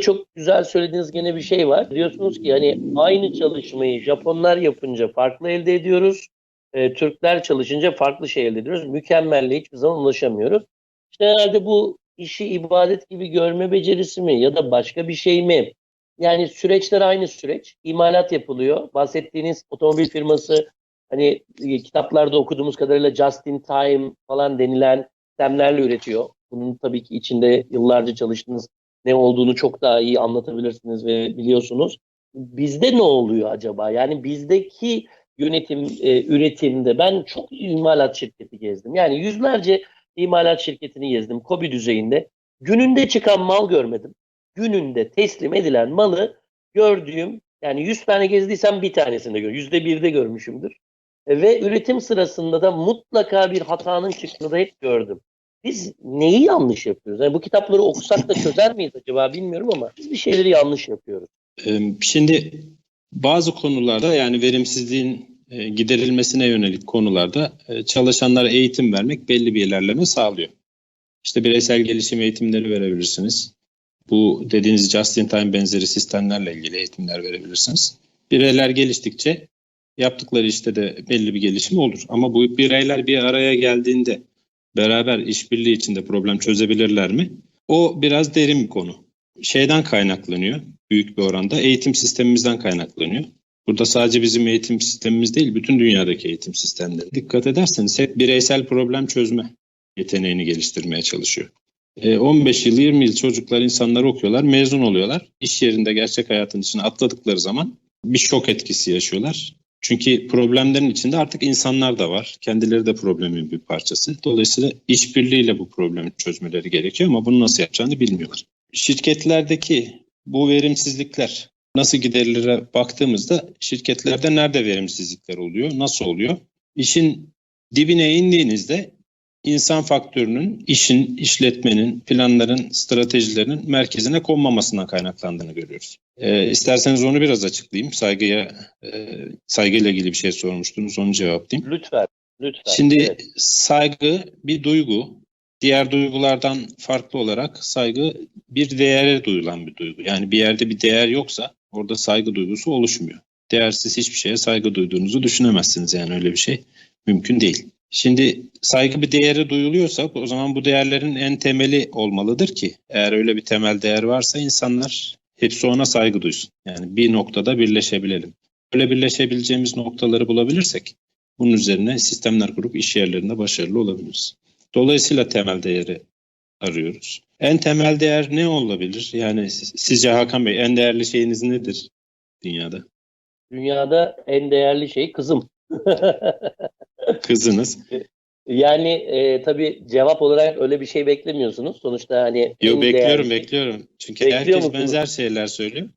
Çok güzel söylediğiniz gene bir şey var. Diyorsunuz ki hani aynı çalışmayı Japonlar yapınca farklı elde ediyoruz. E, Türkler çalışınca farklı şey elde ediyoruz. Mükemmelliğe hiçbir zaman ulaşamıyoruz. İşte herhalde bu işi ibadet gibi görme becerisi mi ya da başka bir şey mi? Yani süreçler aynı süreç. İmalat yapılıyor. Bahsettiğiniz otomobil firması hani e, kitaplarda okuduğumuz kadarıyla just in time falan denilen sistemlerle üretiyor. Bunun tabii ki içinde yıllarca çalıştığınız ne olduğunu çok daha iyi anlatabilirsiniz ve biliyorsunuz. Bizde ne oluyor acaba? Yani bizdeki yönetim, e, üretimde ben çok imalat şirketi gezdim. Yani yüzlerce imalat şirketini gezdim KOBİ düzeyinde. Gününde çıkan mal görmedim. Gününde teslim edilen malı gördüğüm yani 100 tane gezdiysem bir tanesinde gör. Yüzde birde görmüşümdür. E, ve üretim sırasında da mutlaka bir hatanın çıktığını da hep gördüm. Biz neyi yanlış yapıyoruz? Yani bu kitapları okusak da çözer miyiz acaba bilmiyorum ama biz bir şeyleri yanlış yapıyoruz. Ee, Şimdi bazı konularda yani verimsizliğin e, giderilmesine yönelik konularda e, çalışanlara eğitim vermek belli bir ilerleme sağlıyor. İşte bireysel gelişim eğitimleri verebilirsiniz. Bu dediğiniz just in time benzeri sistemlerle ilgili eğitimler verebilirsiniz. Bireyler geliştikçe yaptıkları işte de belli bir gelişim olur. Ama bu bireyler bir araya geldiğinde beraber işbirliği içinde problem çözebilirler mi? O biraz derin bir konu. Şeyden kaynaklanıyor büyük bir oranda eğitim sistemimizden kaynaklanıyor. Burada sadece bizim eğitim sistemimiz değil, bütün dünyadaki eğitim sistemleri. Dikkat ederseniz hep bireysel problem çözme yeteneğini geliştirmeye çalışıyor. E, 15 yıl, 20 yıl çocuklar, insanlar okuyorlar, mezun oluyorlar. İş yerinde gerçek hayatın içine atladıkları zaman bir şok etkisi yaşıyorlar. Çünkü problemlerin içinde artık insanlar da var. Kendileri de problemin bir parçası. Dolayısıyla işbirliğiyle bu problemi çözmeleri gerekiyor ama bunu nasıl yapacağını bilmiyorlar. Şirketlerdeki bu verimsizlikler nasıl giderilir baktığımızda şirketlerde nerede verimsizlikler oluyor, nasıl oluyor? İşin dibine indiğinizde insan faktörünün, işin, işletmenin, planların, stratejilerinin merkezine konmamasından kaynaklandığını görüyoruz. Ee, isterseniz onu biraz açıklayayım. Saygıya, e, saygıyla ilgili bir şey sormuştunuz, onu cevaplayayım. Lütfen, lütfen. Şimdi Evet. saygı bir duygu. Diğer duygulardan farklı olarak saygı bir değere duyulan bir duygu. Yani bir yerde bir değer yoksa orada saygı duygusu oluşmuyor. Değersiz hiçbir şeye saygı duyduğunuzu düşünemezsiniz yani öyle bir şey mümkün değil. Şimdi saygı bir değere duyuluyorsa o zaman bu değerlerin en temeli olmalıdır ki eğer öyle bir temel değer varsa insanlar hepsi ona saygı duysun. Yani bir noktada birleşebilelim. Böyle birleşebileceğimiz noktaları bulabilirsek bunun üzerine sistemler kurup iş yerlerinde başarılı olabiliriz. Dolayısıyla temel değeri arıyoruz. En temel değer ne olabilir? Yani siz- sizce Hakan Bey en değerli şeyiniz nedir dünyada? Dünyada en değerli şey kızım. Kızınız. yani e, tabii cevap olarak öyle bir şey beklemiyorsunuz. Sonuçta hani Yo bekliyorum değerli- bekliyorum. Çünkü Bekliyor herkes musunuz? benzer şeyler söylüyor.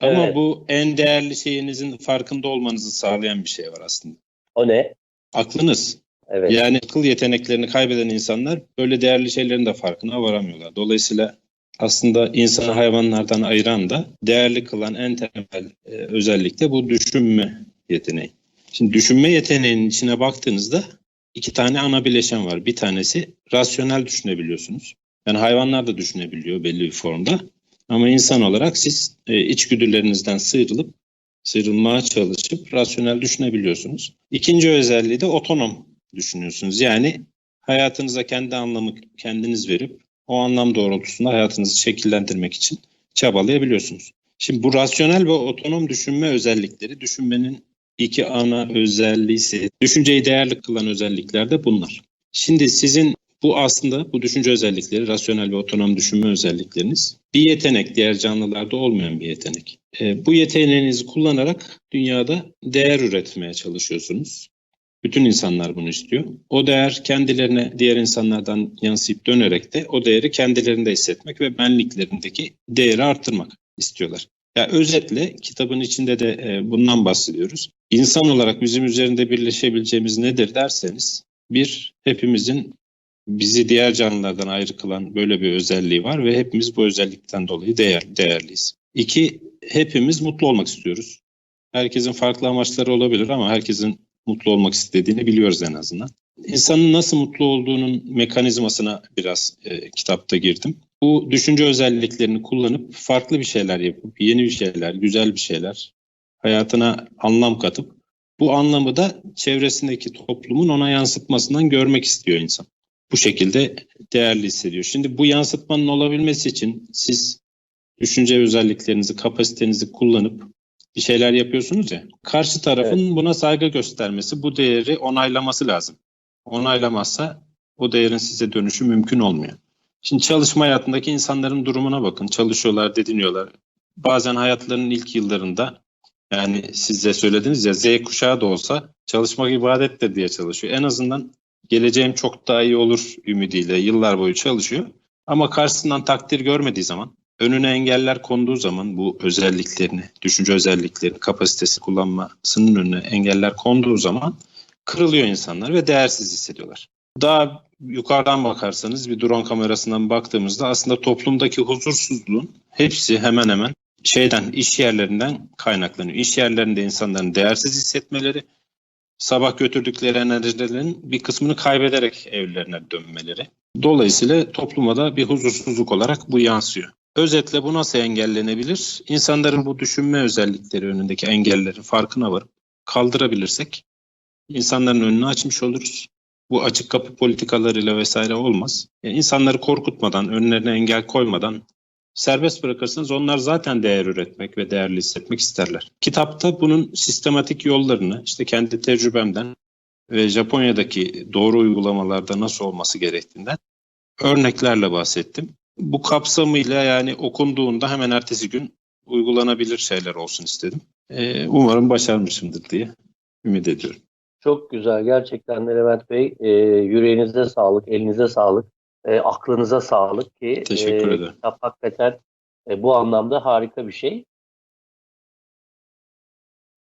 Ama Evet. bu en değerli şeyinizin farkında olmanızı sağlayan bir şey var aslında. O ne? Aklınız. Evet. Yani akıl yeteneklerini kaybeden insanlar böyle değerli şeylerin de farkına varamıyorlar. Dolayısıyla aslında insanı hayvanlardan ayıran da değerli kılan en temel e, özellik de bu düşünme yeteneği. Şimdi düşünme yeteneğinin içine baktığınızda iki tane ana bileşen var. Bir tanesi rasyonel düşünebiliyorsunuz. Yani hayvanlar da düşünebiliyor belli bir formda. Ama insan olarak siz e, içgüdülerinizden sıyrılıp sıyrılmaya çalışıp rasyonel düşünebiliyorsunuz. İkinci özelliği de otonom düşünüyorsunuz. Yani hayatınıza kendi anlamı kendiniz verip o anlam doğrultusunda hayatınızı şekillendirmek için çabalayabiliyorsunuz. Şimdi bu rasyonel ve otonom düşünme özellikleri düşünmenin iki ana özelliği, ise düşünceyi değerli kılan özellikler de bunlar. Şimdi sizin bu aslında bu düşünce özellikleri, rasyonel ve otonom düşünme özellikleriniz bir yetenek, diğer canlılarda olmayan bir yetenek. E, bu yeteneğinizi kullanarak dünyada değer üretmeye çalışıyorsunuz. Bütün insanlar bunu istiyor. O değer kendilerine diğer insanlardan yansıyıp dönerek de o değeri kendilerinde hissetmek ve benliklerindeki değeri arttırmak istiyorlar. Ya özetle kitabın içinde de e, bundan bahsediyoruz. İnsan olarak bizim üzerinde birleşebileceğimiz nedir derseniz bir hepimizin bizi diğer canlılardan ayrı kılan böyle bir özelliği var ve hepimiz bu özellikten dolayı değer, değerliyiz. İki, hepimiz mutlu olmak istiyoruz. Herkesin farklı amaçları olabilir ama herkesin mutlu olmak istediğini biliyoruz en azından. İnsanın nasıl mutlu olduğunun mekanizmasına biraz e, kitapta girdim. bu düşünce özelliklerini kullanıp farklı bir şeyler yapıp, yeni bir şeyler, güzel bir şeyler, hayatına anlam katıp bu anlamı da çevresindeki toplumun ona yansıtmasından görmek istiyor insan. Bu şekilde değerli hissediyor. Şimdi bu yansıtmanın olabilmesi için siz düşünce özelliklerinizi, kapasitenizi kullanıp bir şeyler yapıyorsunuz ya. Karşı tarafın buna saygı göstermesi, bu değeri onaylaması lazım. Onaylamazsa o değerin size dönüşü mümkün olmuyor. Şimdi çalışma hayatındaki insanların durumuna bakın. Çalışıyorlar, dediniyorlar. Bazen hayatlarının ilk yıllarında yani siz de söylediniz ya Z kuşağı da olsa çalışmak ibadettir diye çalışıyor. En azından geleceğim çok daha iyi olur ümidiyle yıllar boyu çalışıyor. Ama karşısından takdir görmediği zaman, önüne engeller konduğu zaman bu özelliklerini, düşünce özelliklerini, kapasitesi kullanmasının önüne engeller konduğu zaman kırılıyor insanlar ve değersiz hissediyorlar. Daha yukarıdan bakarsanız bir drone kamerasından baktığımızda aslında toplumdaki huzursuzluğun hepsi hemen hemen şeyden iş yerlerinden kaynaklanıyor. İş yerlerinde insanların değersiz hissetmeleri, sabah götürdükleri enerjilerin bir kısmını kaybederek evlerine dönmeleri. Dolayısıyla topluma da bir huzursuzluk olarak bu yansıyor. Özetle bu nasıl engellenebilir? İnsanların bu düşünme özellikleri önündeki engellerin farkına varıp kaldırabilirsek insanların önünü açmış oluruz. Bu açık kapı politikalarıyla vesaire olmaz. Yani insanları korkutmadan, önlerine engel koymadan serbest bırakırsanız onlar zaten değer üretmek ve değerli hissetmek isterler. Kitapta bunun sistematik yollarını işte kendi tecrübemden ve Japonya'daki doğru uygulamalarda nasıl olması gerektiğinden örneklerle bahsettim. Bu kapsamıyla yani okunduğunda hemen ertesi gün uygulanabilir şeyler olsun istedim. Ee, umarım başarmışımdır diye ümit ediyorum. Çok güzel. Gerçekten Levent Bey e, yüreğinize sağlık, elinize sağlık, e, aklınıza sağlık ki Teşekkür e, ederim. kitap hakikaten e, bu anlamda harika bir şey.